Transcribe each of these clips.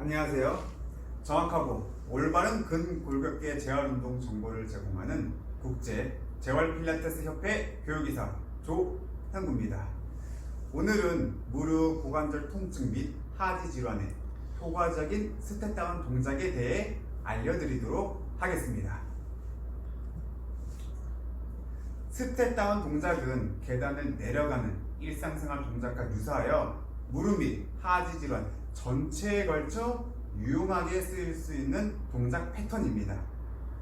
안녕하세요. 정확하고 올바른 근골격계 재활 운동 정보를 제공하는 국제 재활 필라테스 협회 교육이사 조현구입니다. 오늘은 무릎 고관절 통증 및 하지 질환의 효과적인 스텝 다운 동작에 대해 알려드리도록 하겠습니다. 스텝 다운 동작은 계단을 내려가는 일상생활 동작과 유사하여 무릎 및 하지 질환 전체에 걸쳐 유용하게 쓰일 수 있는 동작 패턴입니다.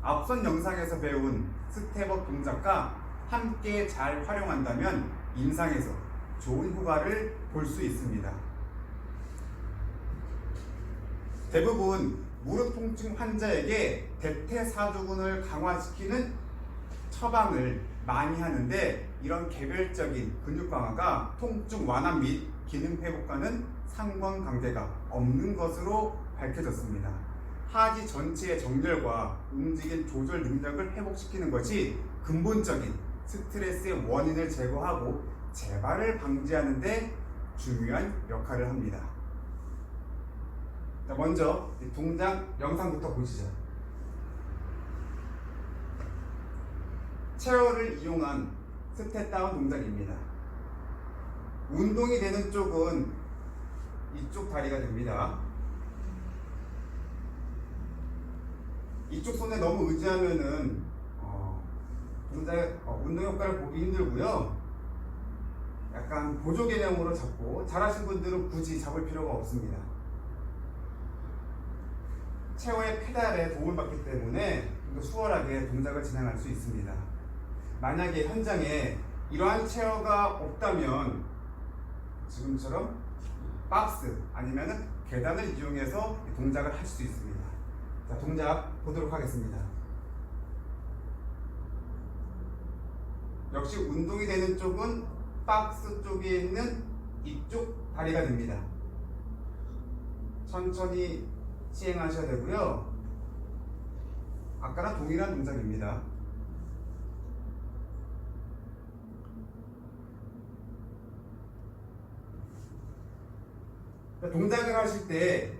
앞선 영상에서 배운 스텝업 동작과 함께 잘 활용한다면 임상에서 좋은 효과를 볼 수 있습니다. 대부분 무릎 통증 환자에게 대퇴사두근을 강화시키는 처방을 많이 하는데 이런 개별적인 근육 강화가 통증 완화 및 기능 회복과는 상관 관계가 없는 것으로 밝혀졌습니다. 하지 전체의 정렬과 움직임 조절 능력을 회복시키는 것이 근본적인 스트레스의 원인을 제거하고 재발을 방지하는 데 중요한 역할을 합니다. 자, 먼저 이 동작 영상부터 보시죠. 체어를 이용한 스텝 다운 동작입니다. 운동이 되는 쪽은 이쪽 다리가 됩니다. 이쪽 손에 너무 의지하면은 어, 동작 어, 운동 효과를 보기 힘들고요. 약간 보조 개념으로 잡고 잘하신 분들은 굳이 잡을 필요가 없습니다. 체어의 페달에 도움을 받기 때문에 좀 더 수월하게 동작을 진행할 수 있습니다. 만약에 현장에 이러한 체어가 없다면 지금처럼 박스 아니면 계단을 이용해서 이 동작을 할 수 있습니다. 자, 동작 보도록 하겠습니다. 역시 운동이 되는 쪽은 박스 쪽에 있는 이쪽 다리가 됩니다. 천천히 시행하셔야 되고요. 아까랑 동일한 동작입니다. 동작을 하실 때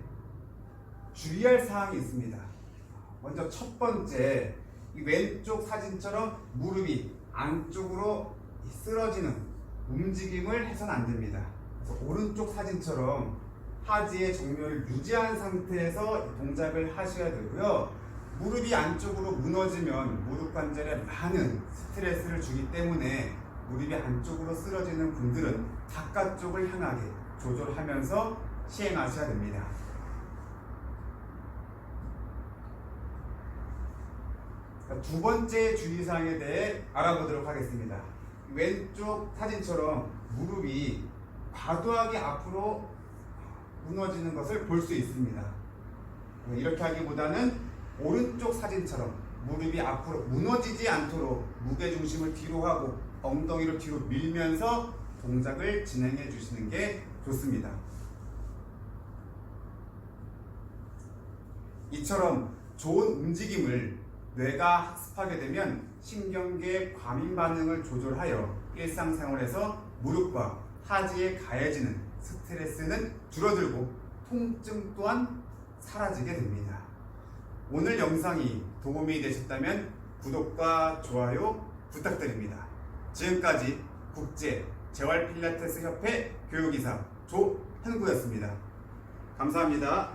주의할 사항이 있습니다. 먼저 첫 번째, 이 왼쪽 사진처럼 무릎이 안쪽으로 쓰러지는 움직임을 해서는 안 됩니다. 오른쪽 사진처럼 하지의 정렬을 유지한 상태에서 이 동작을 하셔야 되고요. 무릎이 안쪽으로 무너지면 무릎 관절에 많은 스트레스를 주기 때문에 무릎이 안쪽으로 쓰러지는 분들은 바깥쪽을 향하게 조절하면서 시행하셔야 됩니다. 자, 두 번째 주의사항에 대해 알아보도록 하겠습니다. 왼쪽 사진처럼 무릎이 과도하게 앞으로 무너지는 것을 볼 수 있습니다. 이렇게 하기보다는 오른쪽 사진처럼 무릎이 앞으로 무너지지 않도록 무게 중심을 뒤로 하고 엉덩이를 뒤로 밀면서 동작을 진행해 주시는 게 좋습니다. 이처럼 좋은 움직임을 뇌가 학습하게 되면 신경계 과민 반응을 조절하여 일상생활에서 무릎과 하지에 가해지는 스트레스는 줄어들고 통증 또한 사라지게 됩니다. 오늘 영상이 도움이 되셨다면 구독과 좋아요 부탁드립니다. 지금까지 국제 재활 필라테스 협회 교육이사 조현구였습니다. 감사합니다.